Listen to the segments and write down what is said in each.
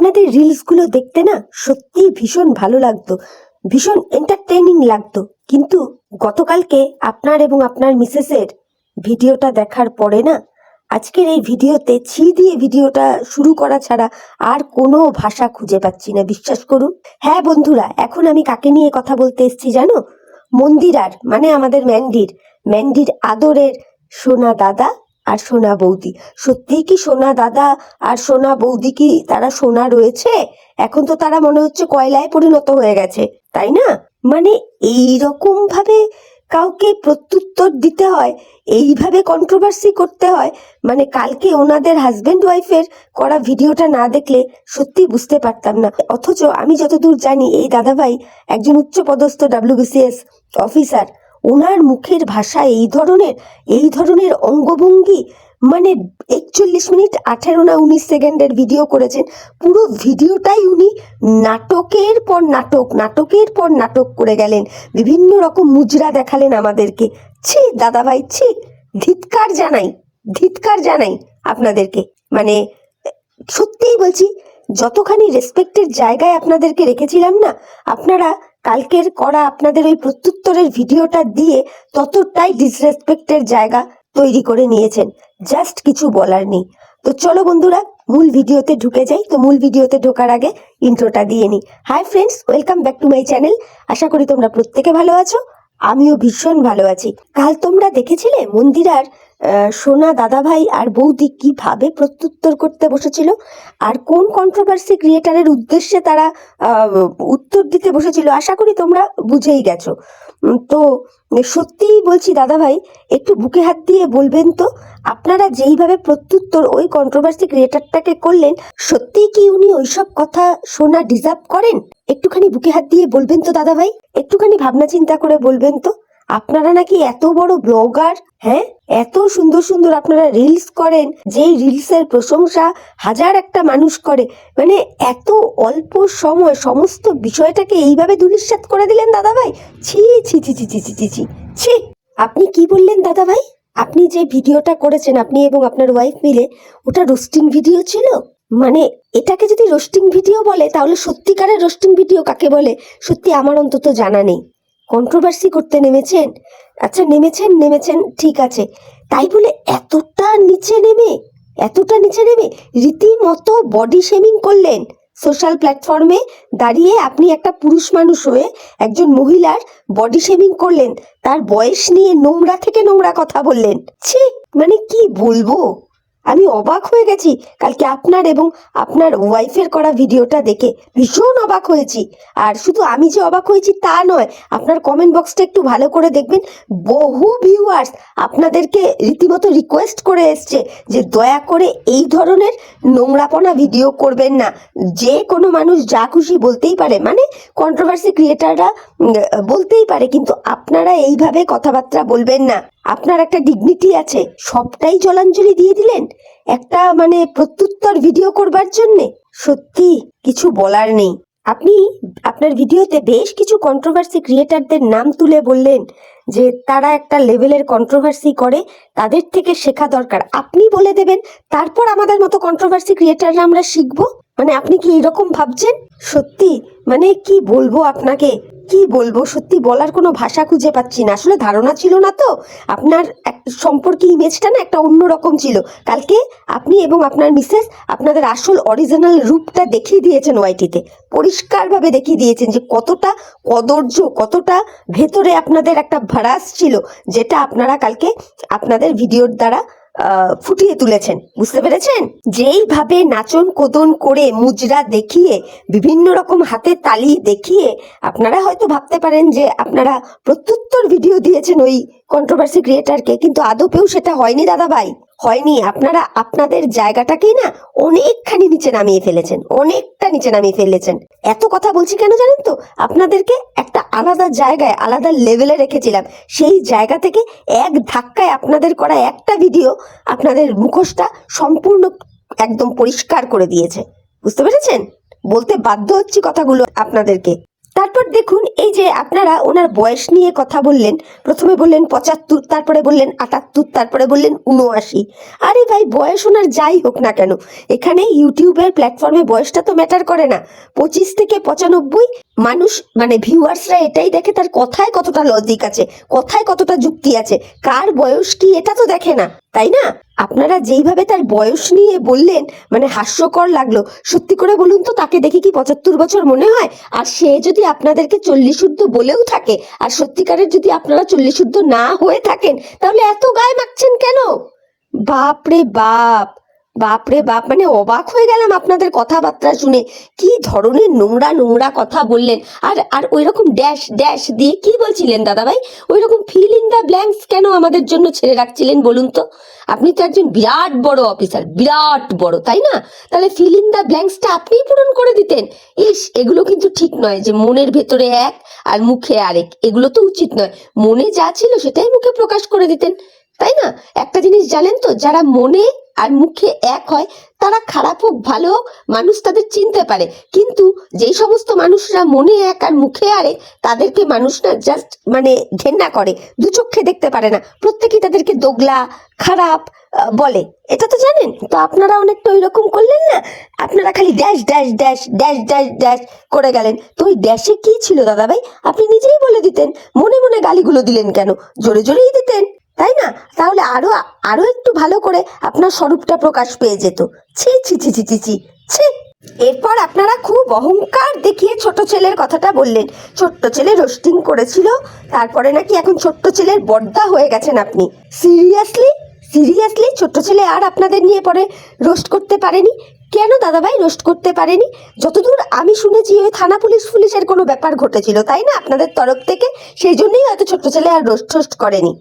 আপনাদের রিলসগুলো দেখতে না সত্যি ভীষণ ভালো লাগতো, ভীষণ এন্টারটেইনিং লাগতো। কিন্তু গতকালকে আপনার এবং আপনার মিসেসের ভিডিওটা দেখার পরে না, আজকের এই ভিডিওতে ছি দিয়ে ভিডিওটা শুরু করা ছাড়া আর কোনো ভাষা খুঁজে পাচ্ছি না, বিশ্বাস করুন। হ্যাঁ বন্ধুরা, এখন আমি কাকে নিয়ে কথা বলতে এসেছি জানো? মন্দিরার মানে আমাদের ম্যান্ডির ম্যান্ডির আদরের সোনা দাদা আর সোনা বৌদি। সত্যিই কি সোনা দাদা আর সোনা বৌদি কি তারা সোনা রয়েছে? এখন তো তারা মনে হচ্ছে কয়লায় পরিণত হয়ে গেছে, তাই না? মানে এই রকম ভাবে কাউকে প্রত্যুত্তর দিতে হয়, এইভাবে কন্ট্রোভার্সি করতে হয় মানে কালকে ওনাদের হাজবেন্ড ওয়াইফের করা ভিডিওটা না দেখলে সত্যি বুঝতে পারতাম না। অথচ আমি যতদূর জানি, এই দাদাভাই একজন উচ্চপদস্থ ডাব্লিউবিসিএস অফিসার ওনার মুখের ভাষা এই ধরনের এই ধরনের অঙ্গভঙ্গি মানে একচল্লিশ মিনিট আঠেরো না উনিশ সেকেন্ডের ভিডিও করেছেন। পুরো ভিডিওটাই উনি নাটকের পর নাটক, নাটকের পর নাটক করে গেলেন। বিভিন্ন রকম মুজরা দেখালেন আমাদেরকে। ছি, দাদাভাই, ছি, ধিৎকার জানাই ধিৎকার জানাই আপনাদেরকে। মানে সত্যিই বলছি, যতখানি রেসপেক্টের জায়গায় আপনাদেরকে রেখেছিলাম না, আপনারা কালকের করা আপনাদের ওই প্রত্যুত্তরের ভিডিওটা দিয়ে ততটাই ডিসরেসপেক্টের জায়গা তৈরি করে নিয়েছেন। জাস্ট কিছু বলার নেই। তো চলো বন্ধুরা, মূল ভিডিওতে ঢুকে যাই। তো মূল ভিডিওতে ঢোকার আগে ইন্ট্রোটা দিয়ে নিই। Hi friends welcome back to my channel আশা করি তোমরা প্রত্যেকে ভালো আছো। আমিও ভীষণ ভালো আছি। কাল তোমরা দেখেছিলে মন্দিরার সোনা দাদাভাই আর বৌদি কীভাবে প্রত্যুত্তর করতে বসেছিল আর কোন কন্ট্রোভার্সি ক্রিয়েটারের উদ্দেশ্যে তারা উত্তর দিতে বসেছিল, আশা করি তোমরা বুঝেই গেছো। তো সত্যিই বলছি দাদাভাই, একটু বুকে হাত দিয়ে বলবেন তো, আপনারা যেইভাবে প্রত্যুত্তর ওই কন্ট্রোভার্সি ক্রিয়েটারটাকে করলেন, সত্যিই কি উনি ওইসব কথা শোনা ডিজার্ভ করেন? একটুখানি বুকে হাত দিয়ে বলবেন তো দাদাভাই, একটুখানি ভাবনা চিন্তা করে বলবেন তো। আপনারা নাকি এত বড় ব্লগার হ্যাঁ? এত সুন্দর সুন্দর আপনারা রিলস করেন, যেই রিলসের প্রশংসা হাজার একটা মানুষ করে। মানে এত অল্প সময় সমস্ত বিষয়টাকে এইভাবে ধুলিস্বাত করে দিলেন দাদাভাই? ছি ছি ছি ছি ছি ছি ছি ছি ছি। আপনি কি বললেন দাদাভাই? আপনি যে ভিডিওটা করেছেন, আপনি এবং আপনার ওয়াইফ মিলে, ওটা রোস্টিং ভিডিও ছিল? মানে এটাকে যদি রোস্টিং ভিডিও বলে, তাহলে সত্যিকারের রোস্টিং ভিডিও কাকে বলে? সত্যি আমার অন্তত জানা নেই। কন্ট্রোভার্সি করতে নেমেছেন? আচ্ছা নেমেছেন নেমেছেন, ঠিক আছে। তাই বলে এতটা নিচে নেমে, এতটা নিচে নেমে রীতিমতো বডি শেমিং করলেন। সোশ্যাল প্ল্যাটফর্মে দাঁড়িয়ে আপনি একটা পুরুষ মানুষ হয়ে একজন মহিলার বডি শেমিং করলেন। তার বয়স নিয়ে নোংরা থেকে নোংরা কথা বললেন। ছি মানে কি বলব? আমি অবাক হয়ে গেছি। কালকে আপনার এবং আপনার ওয়াইফের করা ভিডিওটা দেখে ভীষণ অবাক হয়েছি। আর শুধু আমি যে অবাক হয়েছি তা নয়, আপনার কমেন্ট বক্সটা একটু ভালো করে দেখবেন। বহু ভিউয়ার্স আপনাদেরকে রীতিমতো রিকোয়েস্ট করে এসছে যে দয়া করে এই ধরনের নোংরাপনা ভিডিও করবেন না। যে কোনো মানুষ যা খুশি বলতেই পারে। মানে কন্ট্রোভার্সি ক্রিয়েটাররা বলতেই পারে, কিন্তু আপনারা এইভাবে কথাবার্তা বলবেন না। আপনার একটা ডিগনিটি আছে, সবটাই জলাঞ্জলি দিয়ে দিলেন? একটা মানে প্রত্যুত্তর ভিডিও করবার জন্যে? সত্যি, কিছু বলার নেই। আপনি আপনার ভিডিওতে বেশ কিছু কন্ট্রোভার্সি ক্রিয়েটারদের নাম তুলে বললেন, যে তারা একটা লেভেলের কন্ট্রোভার্সি করে, তাদের থেকে শেখা দরকার। আপনি বলে দেবেন, তারপর আমাদের মতো কন্ট্রোভার্সি ক্রিয়েটাররা আমরা শিখব? মানে আপনি কি এরকম ভাবছেন? সত্যি মানে কি বলব আপনাকে? কি বলব? সত্যি বলার কোনো ভাষা খুঁজে পাচ্ছি না। আসলে ধারণা ছিল না তো। আপনার সম্পর্কে ইমেজটা না একটা অন্যরকম ছিল। কালকে আপনি এবং আপনার মিসেস আপনাদের আসল অরিজিনাল রূপটা দেখিয়ে দিয়েছেন ওয়াইটিতে পরিষ্কারভাবে দেখিয়ে দিয়েছেন যে কতটা কদর্য, কতটা ভেতরে আপনাদের একটা ভাড়াস ছিল, যেটা আপনারা কালকে আপনাদের ভিডিওর দ্বারা ফুটিয়ে তুলেছেন। বুঝতে পেরেছেন? যেইভাবে নাচন কোদন করে মুজরা দেখিয়ে, বিভিন্ন রকম হাতে তালি দেখিয়ে, আপনারা হয়তো ভাবতে পারেন যে আপনারা প্রত্যুত্তর ভিডিও দিয়েছেন ওই কন্ট্রোভার্সি ক্রিয়েটারকে কিন্তু আদপেও সেটা হয়নি দাদা ভাই হয়নি, আপনারা, আপনাদের জায়গাটাকেই না অনেকখানি নিচে নামিয়ে ফেলেছেন, অনেকটা নিচে নামিয়ে ফেলেছেন। এত কথা বলছি কেন জানেন তো? আপনাদেরকে একটা আলাদা জায়গায়, আলাদা লেভেলে রেখেছিলাম। সেই জায়গা থেকে এক ধাক্কায় আপনাদের করা একটা ভিডিও আপনাদের মুখোশটা সম্পূর্ণ একদম পরিষ্কার করে দিয়েছে। বুঝতে পেরেছেন? বলতে বাধ্য হচ্ছি কথাগুলো আপনাদেরকে। তারপর দেখুন, এই যে আপনারা ওনার বয়স নিয়ে কথা বললেন, প্রথমে বললেন পঁচাত্তর, তারপরে বললেন আটাত্তর, তারপরে বললেন উনআশি আরে ভাই, বয়স ওনার যাই হোক না কেন, এখানে ইউটিউবের প্ল্যাটফর্মে বয়সটা তো ম্যাটার করে না। পঁচিশ থেকে পঁচানব্বই মানুষ মানে ভিউয়ার্সরা এটাই দেখে তার কথায় কতটা লজিক আছে, কথায় কতটা যুক্তি আছে, কার বয়স কি এটা তো দেখে না, তাই না? আপনারা যেইভাবে তার বয়স নিয়ে বললেন মানে হাস্যকর লাগল, সত্যি করে বলুন তো তাকে দেখে কি পঁচাত্তর বছর মনে হয়? আর সে যদি আপনাদেরকে চল্লিশ শুদ্ধ বলেও থাকে, আর সত্যিকারের যদি আপনারা চল্লিশ শুদ্ধ না হয়ে থাকেন, তাহলে এত গায়ে মাখছেন কেন? বাপরে বাপ! বাপরে বাপ মানে অবাক হয়ে গেলাম আপনাদের কথাবার্তা শুনে। কি ধরনের নোংরা নোংরা কথা বললেন। আর আর ওই রকম ড্যাশ ড্যাশ দিয়ে কি বলছিলেন দাদাভাই? ওই রকম ফিল ইন দ্য ব্ল্যাঙ্কস কেন আমাদের জন্য ছেড়ে রাখছিলেন বলুন তো? আপনি তো একজন বিরাট বড় অফিসার বিরাট বড়, তাই না? তাহলে ফিল ইন দ্য ব্ল্যাঙ্কসটা আপনিই পূরণ করে দিতেন। ইস, এগুলো কিন্তু ঠিক নয় যে মনের ভেতরে এক আর মুখে আরেক। এগুলো তো উচিত নয়। মনে যা ছিল সেটাই মুখে প্রকাশ করে দিতেন। তাই না? একটা জিনিস জানেন তো, যারা মনে আর মুখে এক হয়, তারা খারাপ হোক, ভালো হোক, মানুষ তাদের চিনতে পারে। কিন্তু যেই সমস্ত মানুষরা মনে এক আর মুখে আরে, তাদেরকে মানুষরা জাস্ট মানে ঘেন্না করে, দু চোখে দেখতে পারে না। প্রত্যেকেই তাদেরকে দোগলা, খারাপ বলে। এটা তো জানেন? তো আপনারা অনেকটা ওই রকম করলেন না? আপনারা খালি dash dash dash dash dash dash করে গেলেন। তো ওই ড্যাশে কি ছিল দাদাভাই? আপনি নিজেই বলে দিতেন। মনে মনে গালিগুলো দিলেন কেন? জোরে জোরেই দিতেন। তাই না? তাহলে আরও আরও একটু ভালো করে আপনার স্বরূপটা প্রকাশ পেয়ে যেত। ছি ছি ছি ছি ছি ছি ছি। এরপর আপনারা খুব অহংকার দেখিয়ে ছোট ছেলের কথাটা বললেন। ছোট্ট ছেলে রোস্টিং করেছিল, তারপরে নাকি এখন ছোট্ট ছেলের বর্দা হয়ে গেছেন আপনি। সিরিয়াসলি সিরিয়াসলি ছোট্ট ছেলে আর আপনাদের নিয়ে পরে রোস্ট করতে পারেনি? কেন দাদাভাই রোস্ট করতে পারেনি? যতদূর আমি শুনেছি, ওই থানা পুলিশ পুলিশের কোনো ব্যাপার ঘটেছিল, তাই না? আপনাদের তরফ থেকে সেই জন্যই হয়তো ছোট্ট ছেলে আর রোস্ট টোস্ট করেনি।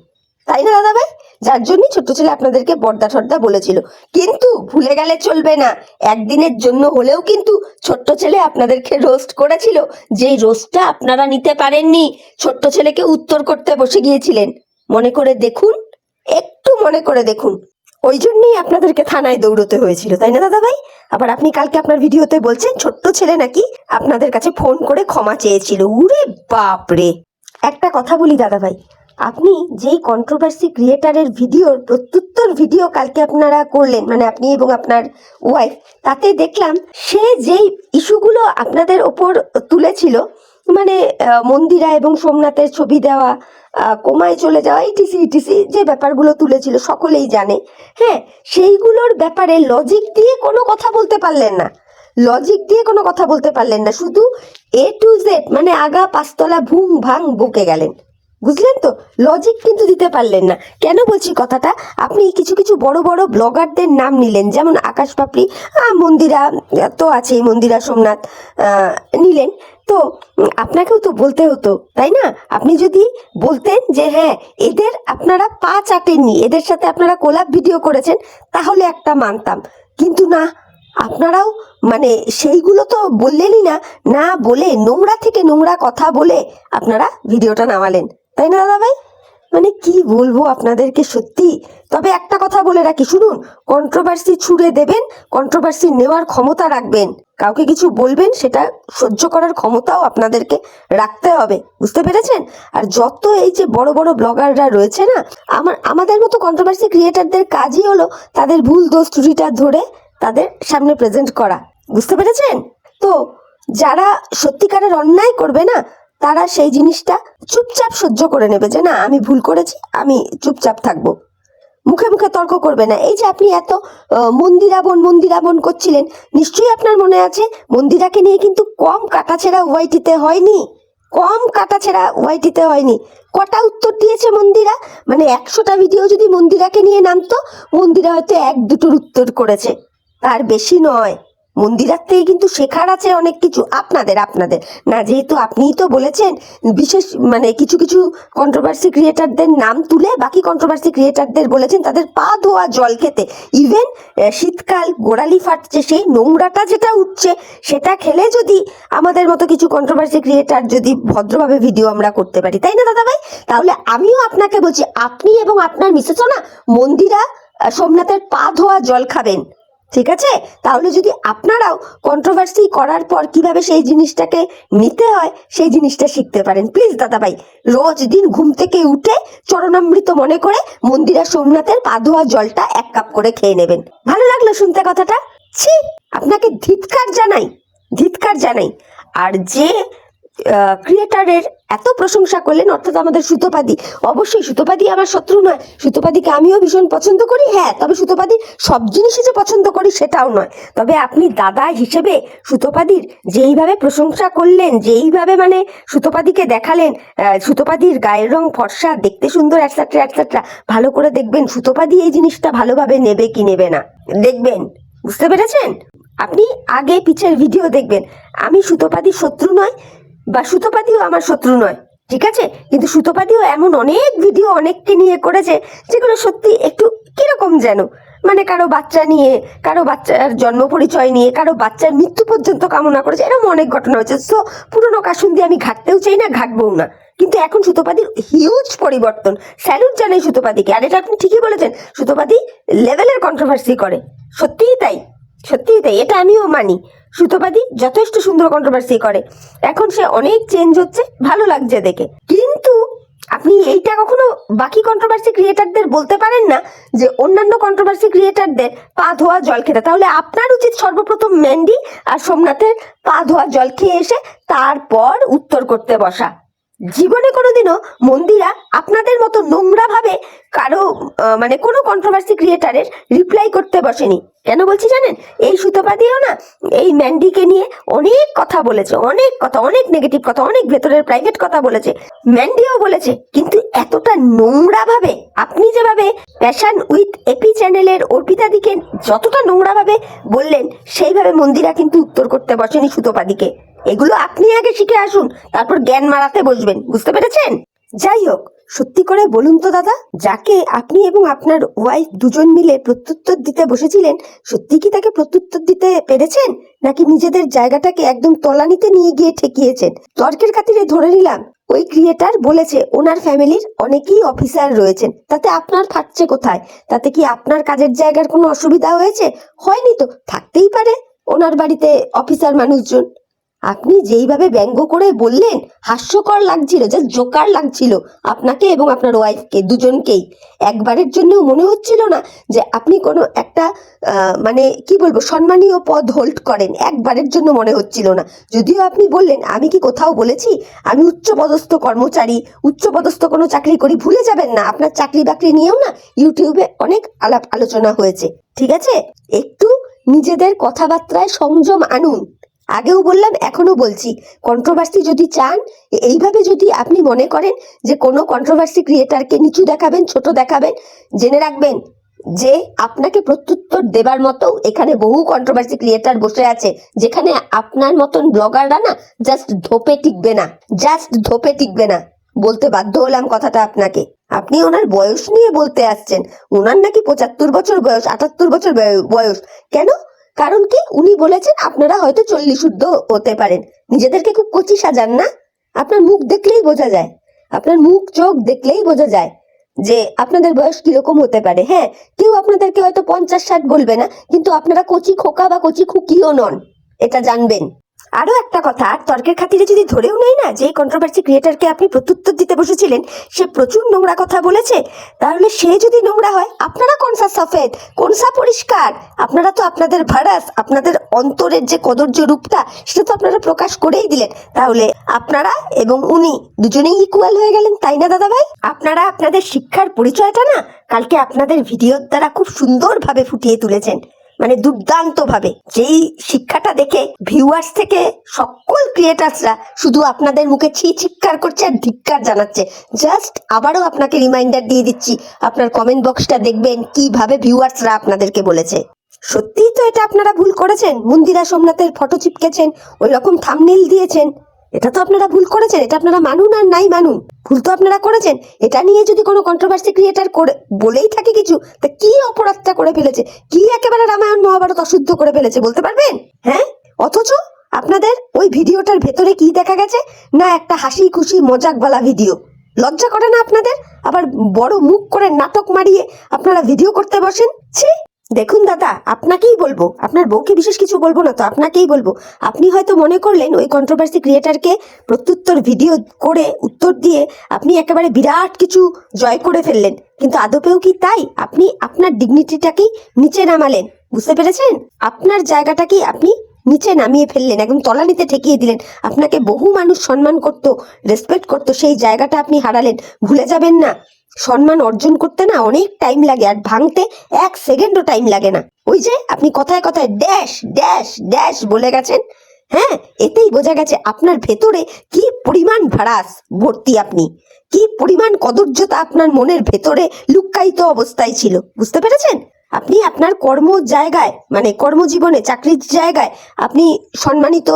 তাই না দাদা ভাই যার জন্যই ছোট্ট ছেলে আপনাদেরকে পর্দা ঠর্দা বলেছিল। কিন্তু ভুলে গেলে চলবে না। একদিনের জন্য হলেও কিন্তু ছোট্ট ছেলে আপনাদেরকে রোস্ট করেছিল। যেই রোস্টটা আপনারা নিতে পারেননি, ছোট্ট ছেলেকে উত্তর করতে বসে গিয়েছিলেন। মনে করে দেখুন, একটু মনে করে দেখুন। ওই জন্যই আপনাদেরকে থানায় দৌড়তে হয়েছিল, তাই না দাদা ভাই আবার আপনি কালকে আপনার ভিডিওতে বলছেন, ছোট্ট ছেলে নাকি আপনাদের কাছে ফোন করে ক্ষমা চেয়েছিল। উরে বাপরে! একটা কথা বলি দাদা ভাই আপনি যেই কন্ট্রোভার্সি ক্রিয়েটারের ভিডিওর প্রত্যুত্তর ভিডিও কালকে আপনারা করলেন মানে আপনি এবং আপনার ওয়াইফ তাতে দেখলাম সে যেই ইস্যুগুলো আপনাদের ওপর তুলেছিল মানে মন্দিরা এবং সোমনাথের ছবি দেওয়া কোমায় চলে যাওয়া ইটিসি ইটিসি যে ব্যাপারগুলো তুলেছিল, সকলেই জানে। হ্যাঁ সেইগুলোর ব্যাপারে লজিক দিয়ে কোনো কথা বলতে পারলেন না। লজিক দিয়ে কোনো কথা বলতে পারলেন না। শুধু এ টু জেড মানে আগা পাঁচতলা ভুং ভাং বকে গেলেন। বুঝলেন তো? লজিক কিন্তু দিতে পারলেন না। কেন বলছি কথাটা? আপনি কিছু কিছু বড় বড় ব্লগারদের নাম নিলেন। যেমন আকাশ পাপড়ি মন্দিরা তো আছেই মন্দিরা সোমনাথ নিলেন। তো আপনাকেও তো বলতে হতো, তাই না? আপনি যদি বলতেন যে হ্যাঁ এদের আপনারা পা চাটেননি, এদের সাথে আপনারা কোলাপ ভিডিও করেছেন, তাহলে একটা মানতাম। কিন্তু না, আপনারাও মানে সেইগুলো তো বললেনই না। না বলে, নোংরা থেকে নোংরা কথা বলে আপনারা ভিডিওটা নামালেন। তাই না দাদা ভাই মানে কি বলব আপনাদেরকে সত্যি? তবে একটা কথা বলে রাখি, শুনুন কন্ট্রোভার্সি ছুড়ে দেবেন কন্ট্রোভার্সি নেওয়ার ক্ষমতা রাখবেন। কাউকে কিছু বলবেন, সেটা সহ্য করার ক্ষমতাও আপনাদেরকে রাখতে হবে। বুঝতে পেরেছেন? আর যত এই যে বড় বড় ব্লগাররা রয়েছে না, আমার, আমাদের মতো কন্ট্রোভার্সি ক্রিয়েটারদের কাজই হলো তাদের ভুল দোষ ত্রুটিটা ধরে তাদের সামনে প্রেজেন্ট করা। বুঝতে পেরেছেন? তো যারা সত্যিকারের অন্যায় করবে না তারা সেই জিনিসটা চুপচাপ সহ্য করে নেবে যে না, আমি ভুল করেছি, আমি চুপচাপ থাকব। মুখে মুখে তর্ক করবে না। এই যে আপনি এত মন্দিরাবন মন্দিরাবন করছিলেন, নিশ্চয়ই আপনার মনে আছে, মন্দিরাকে নিয়ে কিন্তু কম কাটাছেড়া ওয়াইটিতে হয়নি। কম কাটাছেড়া ওয়াইটিতে হয়নি। কটা উত্তর দিয়েছে মন্দিরা? মানে একশোটা ভিডিও যদি মন্দিরাকে নিয়ে নামতো, মন্দিরা হয়তো এক দুটোর উত্তর করেছে। তার বেশি নয়। মন্দিরার থেকে কিন্তু শেখার আছে অনেক কিছু আপনাদের আপনাদের। না, যেহেতু আপনিই তো বলেছেন, বিশেষ মানে কিছু কিছু কন্ট্রোভার্সি ক্রিয়েটারদের নাম তুলে বাকি কন্ট্রোভার্সি ক্রিয়েটারদের বলেছেন, তাদের পা ধোয়া জল খেতে। ইভেন শীতকাল গোড়ালি ফাটছে, সেই নোংরাটা যেটা উঠছে, সেটা খেলে যদি আমাদের মতো কিছু কন্ট্রোভার্সি ক্রিয়েটার যদি ভদ্রভাবে ভিডিও আমরা করতে পারি, তাই না দাদা ভাই তাহলে আমিও আপনাকে বলছি, আপনি এবং আপনার মিসেসও না মন্দিরা সোমনাথের পা ধোয়া জল খাবেন। ঠিক আছে? তাহলে যদি আপনারাও কন্ট্রোভার্সি করার পর কীভাবে সেই জিনিসটাকে নিতে হয়, সেই জিনিসটা শিখতে পারেন। প্লিজ দাদা ভাই রোজ দিন ঘুম থেকে উঠে চরণামৃত মনে করে মন্দিরা সোমনাথের পা ধোয়া জলটা এক কাপ করে খেয়ে নেবেন। ভালো লাগল শুনতে কথাটা? ছি, আপনাকে ধিৎকার জানাই ধিৎকার জানাই। আর যে ক্রিয়েটারের এত প্রশংসা করলেন, অর্থাৎ আমাদের সুতোপাদি। অবশ্যই সুতোপাদি আমার শত্রু নয়। সুতোপাদিকে আমিও ভীষণ পছন্দ করি হ্যাঁ তবে সুতোপাদি সব জিনিসই যে পছন্দ করি সেটাও নয়। তবে আপনি দাদা হিসেবে সুতোপাদির যেইভাবে প্রশংসা করলেন, যেইভাবে মানে সুতোপাদিকে দেখালেন সুতোপাদির গায়ের রং ফর্সা, দেখতে সুন্দর অ্যাটসেট্রা অ্যাটসেট্রা ভালো করে দেখবেন, সুতোপাদি এই জিনিসটা ভালোভাবে নেবে কি নেবে না। দেখবেন, বুঝতে পেরেছেন? আপনি আগে পিছের ভিডিও দেখবেন। আমি সুতোপাদির শত্রু নয় বা সুতোপাদিও আমার শত্রু নয়, ঠিক আছে? কিন্তু সুতোপাদিও এমন অনেক ভিডিও অনেককে নিয়ে করেছে যেগুলো সত্যি একটু কীরকম যেন? মানে কারও বাচ্চা নিয়ে, কারও বাচ্চার জন্ম পরিচয় নিয়ে, কারও বাচ্চার মৃত্যু পর্যন্ত কামনা করেছে, এরকম অনেক ঘটনা হয়েছে। সো পুরোনো কাসুন দিয়ে আমি ঘাটতেও চাই না ঘাটবও না। কিন্তু এখন সুতোপাদির হিউজ পরিবর্তন। স্যালুট জানাই সুতোপাদিকে আর এটা আপনি ঠিকই বলেছেন সুতোপাদি লেভেলের কন্ট্রোভার্সি করে। সত্যিই তাই সত্যিই তাই। এটা আমিও মানি। সুতোপাদি যথেষ্ট সুন্দর কন্ট্রোভার্সি করে। এখন সে অনেক চেঞ্জ হচ্ছে, ভালো লাগছে দেখে। কিন্তু আপনি এইটা কখনো বাকি কন্ট্রোভার্সি ক্রিয়েটারদের বলতে পারেন না যে অন্যান্য কন্ট্রোভার্সি ক্রিয়েটারদের পা ধোয়া জল খেতে? তাহলে আপনার উচিত সর্বপ্রথম ম্যান্ডি আর সোমনাথের পা ধোয়া জল খেয়ে এসে তারপর উত্তর করতে বসা। জীবনে কোনোদিনও মন্দিরা আপনাদের মতো নোংরা ভাবে কারও মানে কোনো কন্ট্রোভার্সি ক্রিয়েটারের রিপ্লাই করতে বসেনি। কেন বলছি জানেন? এই সুতোপাদিও না, এই ম্যান্ডিকে নিয়ে অনেক কথা বলেছে, অনেক কথা, অনেক নেগেটিভ কথা, অনেক ভেতরের প্রাইভেট কথা বলেছে। ম্যান্ডিও বলেছে, কিন্তু এতটা নোংরা ভাবে আপনি যেভাবে প্যাশন উইথ এপি চ্যানেলের অর্পিতাদিকে যতটা নোংরা ভাবে বললেন, সেইভাবে মন্দিরা কিন্তু উত্তর করতে বসেনি সুতোপাদিকে এগুলো আপনি আগে শিখে আসুন, তারপর জ্ঞান মারাতে বসবেন, বুঝতে পেরেছেন? যাই হোক, সত্যি করে বলুন তো দাদা, যাকে আপনি এবং আপনার ওয়াইফ দুজন মিলে প্রত্যুত্তর দিতে বসেছিলেন, সত্যি কি তাকে প্রত্যুত্তর দিতে পেরেছেন? নাকি নিজেদের জায়গাটাকে একদম তলানিতে নিয়ে গিয়ে ঠেকিয়েছেন? তর্কের খাতিরে ধরে নিলাম, ওই ক্রিয়েটার বলেছে ওনার ফ্যামিলির অনেকেই অফিসার রয়েছেন, তাতে আপনার থাকছে কোথায়? তাতে কি আপনার কাজের জায়গার কোনো অসুবিধা হয়েছে? হয়নি তো, থাকতেই পারে। ওনার বাড়িতে অফিসার মানুষজন। আপনি যেইভাবে ব্যঙ্গ করে বললেন, হাস্যকর লাগছিল যা জোকার লাগছিল আপনাকে এবং আপনার ওয়াইফকে দুজনকেই। একবারের জন্যও মনে হচ্ছিল না যে আপনি কোনো একটা মানে কি বলব, সম্মানীয় পদ হোল্ড করেন। একবারের জন্য মনে হচ্ছিল না। যদিও আপনি বললেন, আমি কি কোথাও বলেছি? আমি উচ্চপদস্থ কর্মচারী, উচ্চপদস্থ কোনো চাকরি করি, ভুলে যাবেন না। আপনার চাকরি বাকরি নিয়েও না, ইউটিউবে অনেক আলাপ আলোচনা হয়েছে। ঠিক আছে? একটু নিজেদের কথাবার্তায় সংযম আনুন। আগেও বললাম এখনও বলছি। কন্ট্রোভার্সি যদি চান, এইভাবে যদি আপনি মনে করেন যে কোনো কন্ট্রোভার্সি ক্রিয়েটারকে নিচু দেখাবেন, ছোট দেখাবেন, জেনে রাখবেন যে আপনাকে প্রত্যুত্তর দেবার মতো এখানে বহু কন্ট্রোভার্সি ক্রিয়েটার বসে আছে, যেখানে আপনার মতন ব্লগাররা না জাস্ট ধোপে টিকবে না জাস্ট ধোপে টিকবে না। বলতে বাধ্য হলাম কথাটা আপনাকে। আপনি ওনার বয়স নিয়ে বলতে আসছেন। ওনার নাকি পঁচাত্তর বছর বয়স, আটাত্তর বছর বয়- বয়স। কেন? কারণ কি? উনি বলেছেন আপনারা হয়তো চল্লিশ শুদ্ধ হতে পারেন। নিজেদেরকে খুব কচি সাজান না। আপনার মুখ দেখলেই বোঝা যায়। আপনার মুখ, চোখ দেখলেই বোঝা যায় যে আপনাদের বয়স কীরকম হতে পারে। হ্যাঁ কেউ আপনাদেরকে হয়তো পঞ্চাশ ষাট বলবে না, কিন্তু আপনারা কচি খোকা বা কচি খুকিও নন। এটা জানবেন। আরও একটা কথা আর তর্কের খাতিরে যদি ধরেও নেই না যে কন্ট্রোভার্সি ক্রিয়েটারকে আপনি প্রত্যুত্তর দিতে বসেছিলেন, সে প্রচুর নোংরা কথা বলেছে, তাহলে সে যদি নোংরা হয়, আপনারা কোনসা সফেদ? কোনসা পরিষ্কার? আপনারা তো আপনাদের ভাড়াস আপনাদের অন্তরের যে কদর্য রূপটা, সেটা তো আপনারা প্রকাশ করেই দিলেন। তাহলে আপনারা এবং উনি দুজনেই ইকুয়াল হয়ে গেলেন, তাই না দাদা ভাই আপনারা আপনাদের শিক্ষার পরিচয়টা না, কালকে আপনাদের ভিডিওর দ্বারা খুব সুন্দরভাবে ফুটিয়ে তুলেছেন। মানে দুর্দান্ত ভাবে যেই শিক্ষাটা দেখে ভিউয়ার্স থেকে সকল ক্রিয়েটার্সরা শুধু আপনাদের মুখে ছি চিৎকার করছে আর ধিক্কার জানাচ্ছে। জাস্ট আবারও আপনাকে রিমাইন্ডার দিয়ে দিচ্ছি, আপনার কমেন্ট বক্সটা দেখবেন কীভাবে ভিউয়ার্সরা আপনাদেরকে বলেছে। সত্যিই তো এটা আপনারা ভুল করেছেন? মন্দিরা সোমনাথের ফটো চিপকেছেন, ওই রকম থামনেল দিয়েছেন। এটা তো আপনারা ভুল করেছেন, এটা আপনারা মানুন আর নাই মানুন। ভুল তো আপনারা করেছেন, এটা নিয়ে যদি কোনো কন্ট্রোভার্সি ক্রিয়েটার করে, বলেই থাকে কিছু, তা কি অপরাধটা করে ফেলেছে? কি একেবারে রামায়ণ মহাভারত অশুদ্ধ করে ফেলেছে, বলতে পারবেন? হ্যাঁ? অথচ আপনাদের ওই ভিডিওটার ভেতরে কি দেখা গেছে? না একটা হাসি খুশি মজাকওয়ালা ভিডিও। লজ্জা করে না আপনাদের? আবার বড় মুখ করে নাটক মারিয়ে আপনারা ভিডিও করতে বসেন? ছি! দেখুন দাদা, আপনাকেই বলব। আপনার বউকে বিশেষ কিছু বলব না, তো আপনাকেই বলব। আপনি হয়তো মনে করলেন ওই কন্ট্রোভার্সি ক্রিয়েটারকে প্রত্যুত্তর ভিডিও করে উত্তর দিয়ে আপনি একেবারে বিরাট কিছু জয় করে ফেললেন। কিন্তু আদপেও কি তাই? আপনি আপনার ডিগনিটিটাকেই নিচে নামালেন। বুঝতে পেরেছেন? আপনার জায়গাটাকেই আপনি নিচে নামিয়ে ফেললেন, একদম তলানিতে ঠেকিয়ে দিলেন। আপনাকে বহু মানুষ সম্মান করত রেসপেক্ট করতো, সেই জায়গাটা আপনি হারালেন। ভুলে যাবেন না। সম্মান অর্জন করতে না অনেক টাইম লাগে আর ভাঙতে এক সেকেন্ডও টাইম লাগে না। ওই যে আপনি কথায় কথায় ড্যাশ ড্যাশ ড্যাশ বলে গেছেন হ্যাঁ? এতেই বোঝা গেছে আপনার ভেতরে কি পরিমাণ ভাড়াস ভর্তি আপনি। কি পরিমাণ কদর্যতা আপনার মনের ভেতরে লুক্কায়িত অবস্থায় ছিল, বুঝতে পেরেছেন? আপনি আপনার কর্ম জায়গায় মানে কর্মজীবনে, চাকরির জায়গায় আপনি সম্মানিত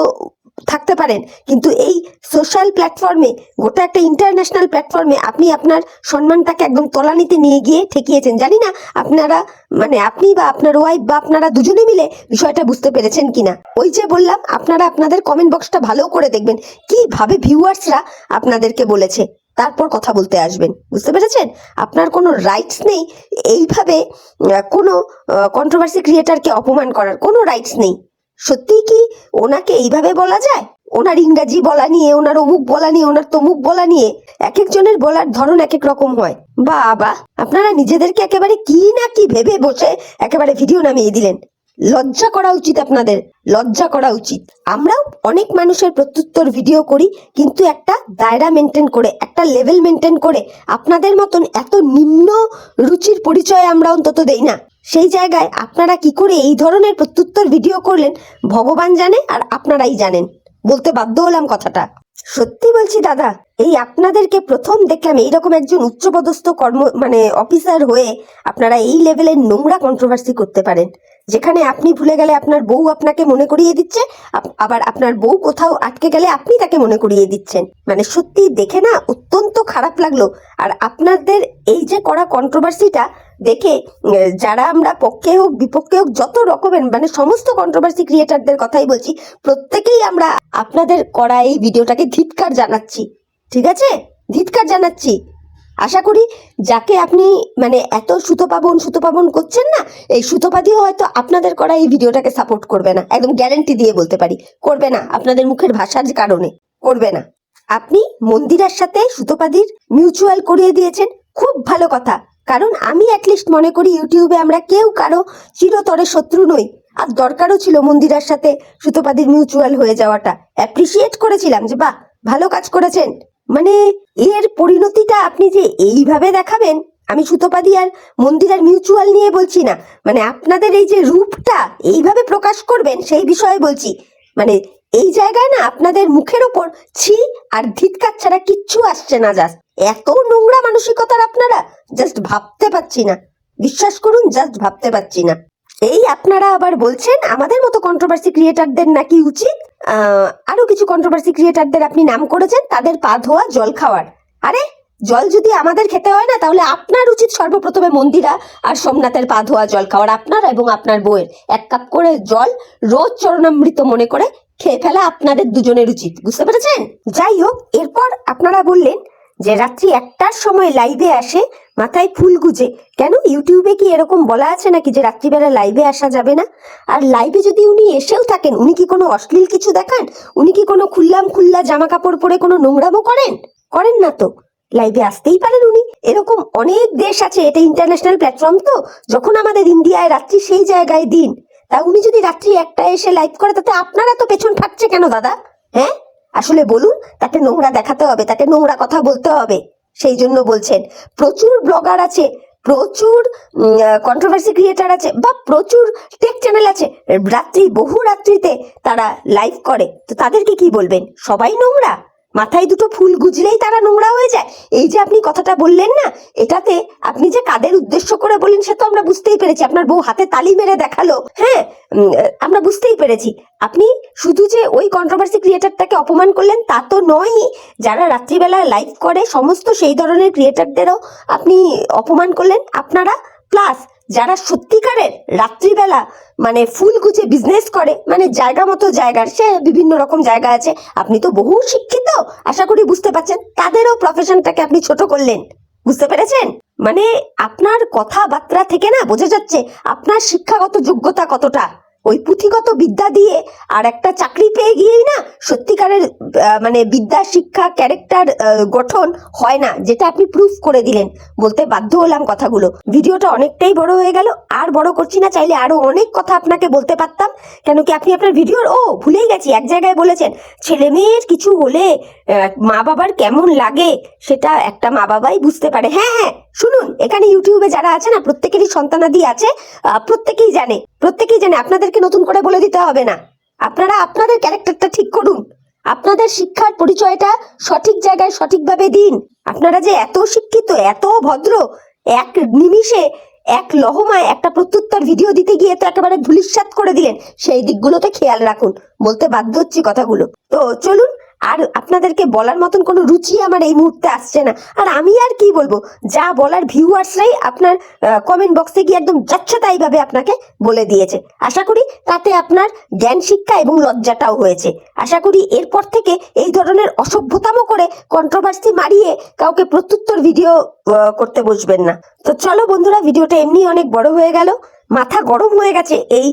থাকতে পারেন। কিন্তু এই সোশ্যাল প্ল্যাটফর্মে গোটা একটা ইন্টারন্যাশনাল প্ল্যাটফর্মে আপনি আপনার সম্মানটাকে একদম তলানিতে নিয়ে গিয়ে ঠেকিয়েছেন। জানি না আপনারা মানে আপনি বা আপনার ওয়াইফ বা আপনারা দুজনে মিলে বিষয়টা বুঝতে পেরেছেন কিনা। ওই যে বললাম, আপনারা আপনাদের কমেন্ট বক্সটা ভালো করে দেখবেন, কীভাবে ভিউয়ার্সরা আপনাদেরকে বলেছে। তারপর কথা বলতে আসবেন। বুঝতে পেরেছেন? আপনার কোনো রাইটস নেই, এইভাবে কোনো কন্ট্রোভার্সি ক্রিয়েটারকে অপমান করার কোনো রাইটস নেই। সত্যিই কি ওনাকে এইভাবে বলা যায়? ওনার ইংরাজি বলা নিয়ে, ওনার অমুক বলা নিয়ে, ওনার তমুক বলা নিয়ে এক একজনের বলার ধরন এক এক রকম হয়। বাবা, আপনারা নিজেদেরকে একেবারে কি না কি ভেবে বসে একেবারে ভিডিও নামিয়ে দিলেন। লজ্জা করা উচিত আপনাদের, লজ্জা করা উচিত। আমরাও অনেক মানুষের প্রত্যুত্তর ভিডিও করি, কিন্তু একটা দায়রা মেনটেন করে, একটা লেভেল মেনটেন করে আপনাদের মতন এত নিম্ন রুচির পরিচয় আমরা অন্তত দেই না। সেই জায়গায় আপনারা কি করে এই ধরনের প্রত্যুত্তর ভিডিও করলেন, ভগবান জানে আর আপনারাই জানেন। বলতে বাধ্য হলাম কথাটা। সত্যি বলছি দাদা, এই আপনাদেরকে প্রথম দেখলাম এইরকম একজন উচ্চপদস্থ কর্ম মানে অফিসার হয়ে আপনারা এই লেভেলের নোংরা কন্ট্রোভার্সি করতে পারেন। যেখানে আপনি ভুলে গেলে আপনার বউ আপনাকে মনে করিয়ে দিচ্ছে আবার আপনার বউ কোথাও আটকে গেলে আপনি তাকে মনে করিয়ে দিচ্ছেন। মানে সত্যি দেখে না অত্যন্ত খারাপ লাগল। আর আপনাদের এই যে করা কন্ট্রোভার্সিটা দেখে যারা আমরা পক্ষে হোক, বিপক্ষে হোক, যত রকমের মানে সমস্ত কন্ট্রোভার্সি ক্রিয়েটারদের কথাই বলছি, প্রত্যেকেই আমরা আপনাদের করা এই ভিডিওটাকে ধিৎকার জানাচ্ছি। ঠিক আছে? ধিৎকার জানাচ্ছি। আশা করি যাকে আপনি মানে এত সুতোপাবন সুতোপাবন করছেন না, এই সুতোপাদিও হয়তো আপনাদের করা এই ভিডিওটাকে সাপোর্ট করবে না। একদম গ্যারেন্টি দিয়ে বলতে পারি। করবে না। আপনাদের মুখের ভাষার কারণে করবে না। আপনি মন্দিরার সাথে সুতোপাদির মিউচুয়াল করিয়ে দিয়েছেন। খুব ভালো কথা। কারণ আমি অ্যাটলিস্ট মনে করি ইউটিউবে আমরা কেউ কারও চিরতরে শত্রু নই। আর দরকারও ছিল মন্দিরার সাথে সুতোপাদির মিউচুয়াল হয়ে যাওয়াটা। অ্যাপ্রিসিয়েট করেছিলাম যে, বাহ, ভালো কাজ করেছেন। মানে এর পরিণতিটা আপনি যে এইভাবে দেখাবেন, আমি সুতোপাদি আর মন্দিরের মিউচুয়াল নিয়ে বলছি না। মানে আপনাদের এই যে রূপটা এইভাবে প্রকাশ করবেন, সেই বিষয়ে বলছি। মানে এই জায়গায় না আপনাদের মুখের ওপর ছি আর ধিৎকার ছাড়া কিচ্ছু আসছে না জাস্ট এত নোংরা মানসিকতার আপনারা জাস্ট ভাবতে পারছি না। বিশ্বাস করুন জাস্ট ভাবতে পারছি না। এই আপনারা আবার বলছেন, আমাদের মতো কন্ট্রোভার্সি ক্রিয়েটারদের নাকি উচিত আহ, আরও কিছু কন্ট্রোভার্সি ক্রিয়েটারদের আপনি নাম করেছেন তাদের পা ধোয়া জল খাওয়ার। আরে জল যদি আমাদের খেতে হয় না তাহলে আপনার উচিত সর্বপ্রথমে মন্দিরা আর সোমনাথের পা ধোয়া জল খাওয়ার আপনার এবং আপনার বউয়ের। এক কাপ করে জল রোজ চরণামৃত মনে করে খেয়ে ফেলা আপনাদের দুজনের উচিত। বুঝতে পেরেছেন? যাই হোক এরপর আপনারা বললেন যে রাত্রি একটার সময় লাইভে আসে মাথায় ফুল গুজে। কেন? ইউটিউবে কি এরকম বলা আছে নাকি যে রাত্রিবেলা লাইভে আসা যাবে না? আর লাইভে যদি উনি এসেও থাকেন, উনি কি কোনো অশ্লীল কিছু দেখান? উনি কি কোনো খুল্লাম খুল্লা জামা কাপড় পরে কোনো নোংরামো করেন? করেন না তো। লাইভে আসতেই পারেন উনি। এরকম অনেক দেশ আছে, এটা ইন্টারন্যাশনাল প্ল্যাটফর্ম তো, যখন আমাদের ইন্ডিয়ায় রাত্রি সেই জায়গায় দিন। তা উনি যদি রাত্রি একটা এসে লাইভ করে, তাতে আপনারা তো পেছন থাকছে কেন দাদা? হ্যাঁ? আসলে বলুন তাকে নোংরা দেখাতে হবে তাকে নোংরা কথা বলতে হবে। সেই জন্য বলছেন। প্রচুর ব্লগার আছে, প্রচুর কন্ট্রোভার্সি ক্রিয়েটার আছে বা প্রচুর টেক চ্যানেল আছে। রাত্রি, বহু রাত্রিতে তারা লাইভ করে। তো তাদেরকে কি বলবেন? সবাই নোংরা? মাথায় দুটো ফুল গুজলেই তারা নোংরা হয়ে যায়। এই যে আপনি কথাটা বললেন না, এটাতে আপনি যে কাদের উদ্দেশ্য করে বললেন সে তো আমরা বুঝতেই পেরেছি। আপনার বউ হাতে তালি মেরে দেখাল। হ্যাঁ আমরা বুঝতেই পেরেছি। আপনি শুধু যে ওই কন্ট্রোভার্সি ক্রিয়েটারটাকে অপমান করলেন, তা তো নয়ই। যারা রাত্রিবেলা লাইভ করে, সমস্ত সেই ধরনের ক্রিয়েটারদেরও আপনি অপমান করলেন। আপনারা প্লাস যারা সত্যিকারের রাত্রিবেলা মানে ফুল গুছে বিজনেস করে মানে জায়গা মতো জায়গার, সে বিভিন্ন রকম জায়গা আছে, আপনি তো বহু শিক্ষিত, আশা করি বুঝতে পারছেন, তাদেরও প্রফেশনটাকে আপনি ছোট করলেন, বুঝতে পেরেছেন? মানে আপনার কথাবার্তা থেকে না বোঝা যাচ্ছে, আপনার শিক্ষাগত যোগ্যতা কতটা? ওই পুঁথিগত বিদ্যা দিয়ে আর একটা চাকরি পেয়ে গিয়েই না সত্যিকারের মানে বিদ্যা, শিক্ষা ক্যারেক্টার গঠন হয় না, যেটা আপনি প্রুফ করে দিলেন। বলতে বাধ্য হলাম কথাগুলো। ভিডিওটা অনেকটাই বড় হয়ে গেল, আর বড় করছি না, চাইলে আরও অনেক কথা আপনাকে বলতে পারতাম। কেন কি আপনি আপনার ভিডিওর, ও, ভুলেই গেছি, এক জায়গায় বলেছেন, ছেলে মেয়ের কিছু হলে মা বাবার কেমন লাগে? সেটা একটা মা বাবাই বুঝতে পারে। হ্যাঁ হ্যাঁ শুনুন, এখানে ইউটিউবে যারা আছে না, প্রত্যেকেরই সন্তানাদি আছে প্রত্যেকেই জানে। প্রত্যেকেই জানে আপনাদেরকে নতুন করে বলে দিতে হবে না। আপনারা আপনাদের ক্যারেক্টারটা ঠিক করুন। আপনাদের শিক্ষার পরিচয়টা সঠিক জায়গায় সঠিকভাবে দিন। আপনারা যে এত শিক্ষিত, এত ভদ্র, এক নিমিষে, এক লহমায় একটা প্রত্যুত্তর ভিডিও দিতে গিয়ে তো একেবারে ধুলিস্বাত করে দিলেন, সেই দিকগুলোতে খেয়াল রাখুন। বলতে বাধ্য হচ্ছি কথাগুলো। তো চলুন আর আপনাদেরকে বলার মতন কোনো রুচি আমার এই মুহূর্তে আসছে না। আর আমি আর কি বলব? যা বলার ভিউয়ার্সরাই আপনার কমেন্ট বক্সে গিয়ে একদম যাচ্ছে তাই ভাবে আপনাকে বলে দিয়েছে। আশা করি তাতে আপনার জ্ঞান, শিক্ষা এবং লজ্জাটাও হয়েছে। আশা করি এরপর থেকে এই ধরনের অসভ্যতামো করে কন্ট্রোভার্সি মারিয়ে কাউকে প্রত্যুত্তর ভিডিও করতে বসবেন না। তো চলো বন্ধুরা ভিডিওটা এমনি অনেক বড় হয়ে গেল। মাথা গরম হয়ে গেছে। এই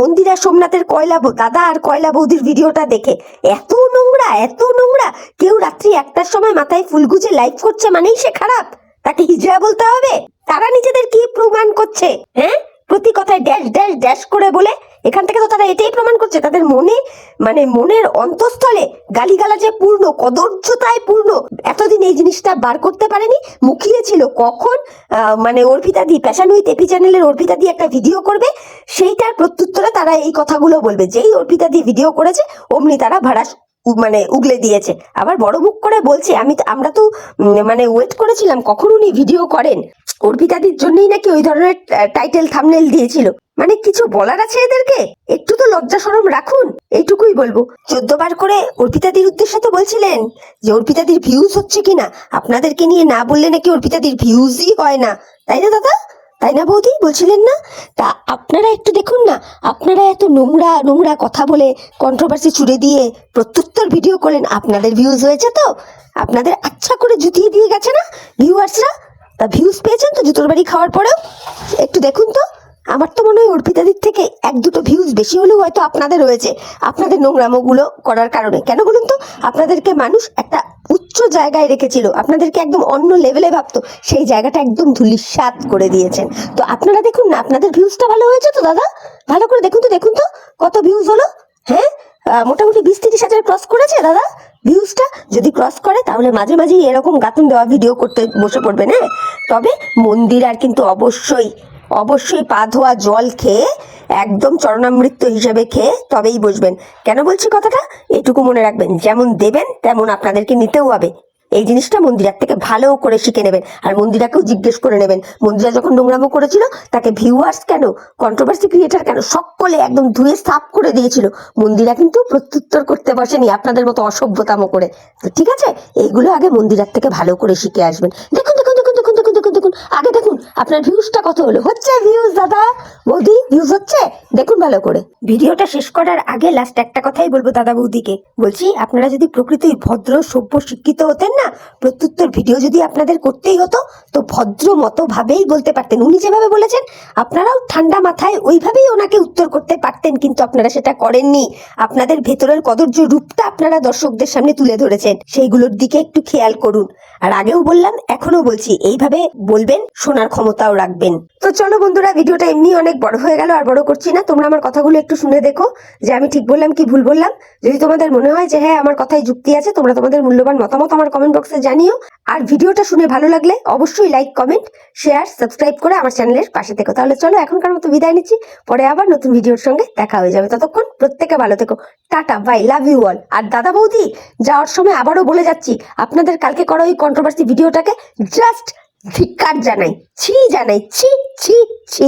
মন্দিরা সোমনাথের কয়লা দাদা আর কয়লা বৌদির ভিডিওটা দেখে। এত নোংরা এত নোংরা। কেউ রাত্রি একটার সময় মাথায় ফুল গুজে লাইভ করছে মানেই সে খারাপ। তাকে হিজড়া বলতে হবে। তারা নিজেদের কি প্রমাণ করছে হ্যাঁ? প্রতি কথায় ড্যাশ ড্যাশ ড্যাশ করে বলে এখান থেকে তো তারা এটাই প্রমাণ করছে, তাদের মনে মানে মনের অন্তঃস্থলে গালিগালাজে পূর্ণ, কদর্যতায় পূর্ণ, এতদিন এই জিনিসটা বার করতে পারেনি, মুখিয়ে ছিল কখন মানে Arpita di passion with AP চ্যানেলের অর্পিতা দি একটা ভিডিও করবে, সেইটার প্রত্যুত্তরে তারা এই কথাগুলো বলবে, যেই অর্পিতা দি ভিডিও করেছে, অমনি তারা ভাড়া মানে উগলে দিয়েছে। আবার বড় মুখ করে বলছে, আমি আমরা তো মানে ওয়েট করেছিলাম, কখন উনি ভিডিও করেন? অর্পিতাদির জন্যই নাকি ওই ধরনের টাইটেল থামনেল দিয়েছিল। মানে কিছু বলার আছে এদেরকে? একটু তো লজ্জা সরম রাখুন, এইটুকুই বলব। চোদ্দ বার করে অর্পিতাদির উদ্দেশ্যে তো বলছিলেন যে, অর্পিতাদির ভিউজ হচ্ছে কিনা? আপনাদেরকে নিয়ে না বললে নাকি অর্পিতাদির ভিউজই হয় না। তাই না, দাদা? তাই না বৌদি? বলছিলেন না? তা আপনারা একটু দেখুন না, আপনারা এত নোংরা নোংরা কথা বলে কন্ট্রোভার্সি ছুড়ে দিয়ে প্রত্যুত্তর ভিডিও করলেন। আপনাদের ভিউজ হয়েছে তো? আপনাদের আচ্ছা করে জুতিয়ে দিয়ে গেছে না ভিউয়ার্সরা তা ভিউজ পেয়েছেন তো জুতোর বাড়ি খাওয়ার পরেও? একটু দেখুন তো। আমার তো মনে হয় অর্পিতাদির থেকে এক দুটো ভিউজ বেশি হলেও হয়তো আপনাদের রয়েছে। আপনাদের নোংরামোগুলো করার কারণে। কেন বলুন তো? আপনাদেরকে মানুষ একটা উচ্চ জায়গায় রেখেছিল। আপনাদেরকে একদম অন্য লেভেলে ভাবতো। সেই জায়গাটা একদম ধুলিস্বাদ করে দিয়েছেন। তো আপনারা দেখুন না, আপনাদের ভিউজটা ভালো হয়েছে তো, দাদা? ভালো করে দেখুন তো দেখুন তো। কত ভিউজ হলো? হ্যাঁ? মোটামুটি বিশ তিরিশ হাজার ক্রস করেছে, দাদা? ভিউজটা যদি ক্রস করে, তাহলে মাঝে মাঝে এরকম গাতুন দেওয়া ভিডিও করতে বসে পড়বেন হ্যাঁ? তবে মন্দির আর কিন্তু অবশ্যই অবশ্যই পা ধোয়া জল খেয়ে, একদম চরণামৃত্য হিসেবে খেয়ে তবেই বসবেন। কেন বলছি কথাটা? এটুকু মনে রাখবেন, যেমন দেবেন, তেমন আপনাদেরকে নিতেও হবে। এই জিনিসটা মন্দিরার থেকে ভালো করে শিখে নেবেন। আর মন্দিরাকেও জিজ্ঞেস করে নেবেন। মন্দিরা যখন নোংরামো করেছিল, তাকে ভিউয়ার্স কেন কন্ট্রোভার্সি ক্রিয়েটার কেন, সকলে একদম ধুয়ে সাফ করে দিয়েছিল। মন্দিরা কিন্তু প্রত্যুত্তর করতে বসেনি আপনাদের মতো অসভ্যতামো করে। তো ঠিক আছে, এইগুলো আগে মন্দিরার থেকে ভালো করে শিখে আসবেন। দেখুন দেখুন দেখুন দেখুন দেখুন দেখুন দেখুন আগে দেখুন, আপনার ভিউজটা কত হলো? হচ্ছে ভিউজ দাদা? বৌদি ভিউজ হচ্ছে? দেখুন ভালো করে। ভিডিওটা শেষ করার আগে লাস্ট একটা কথাই বলব দাদা বৌদিকে। বলছি, আপনারা যদি প্রকৃতির ভদ্র, সভ্য, শিক্ষিত হতেন না, প্রত্যুত্তর ভিডিও যদি আপনাদের করতেই হতো, তো ভদ্র মতো ভাবেই বলতে পারতেন। উনি যেভাবে বলেছেন, আপনারাও ঠান্ডা মাথায় ওইভাবেই ওনাকে উত্তর করতে পারতেন, কিন্তু আপনারা সেটা করেননি। আপনাদের ভেতরের কদর্য রূপটা আপনারা দর্শকদের সামনে তুলে ধরেছেন। সেইগুলোর দিকে একটু খেয়াল করুন। আর আগেও বললাম এখনও বলছি, এইভাবে বলবেন, শোনার ক্ষমতাও রাখবেন। তো চলো বন্ধুরা, ভিডিওটা এমনি অনেক বড় হয়ে গেল আর বড় করছি না। তোমরা আমার কথাগুলো একটু শুনে দেখো যে আমি ঠিক বললাম কি ভুল বললাম। যদি তোমাদের মনে হয় যে হ্যাঁ আমার কথায় যুক্তি আছে, তোমরা তোমাদের মূল্যবান মতামত আমার কমেন্ট বক্সে জানিও। আর ভিডিওটা শুনে ভালো লাগলে অবশ্যই লাইক কমেন্ট শেয়ার সাবস্ক্রাইব করে আমার চ্যানেলের পাশে থেকো। তাহলে চলো, এখনকার মতো বিদায় নিচ্ছি। পরে আবার নতুন ভিডিওর সঙ্গে দেখা হয়ে যাবে। ততক্ষণ প্রত্যেকে ভালো থেকো। Tata bye love you all আর দাদা বৌদি, যাওয়ার সময় আবারও বলে যাচ্ছি, আপনাদের কালকে করা ওই কন্ট্রোভার্সি ভিডিওটাকে জাস্ট ধিক্কার জানাই ছি জানাই ছি ছি ছি।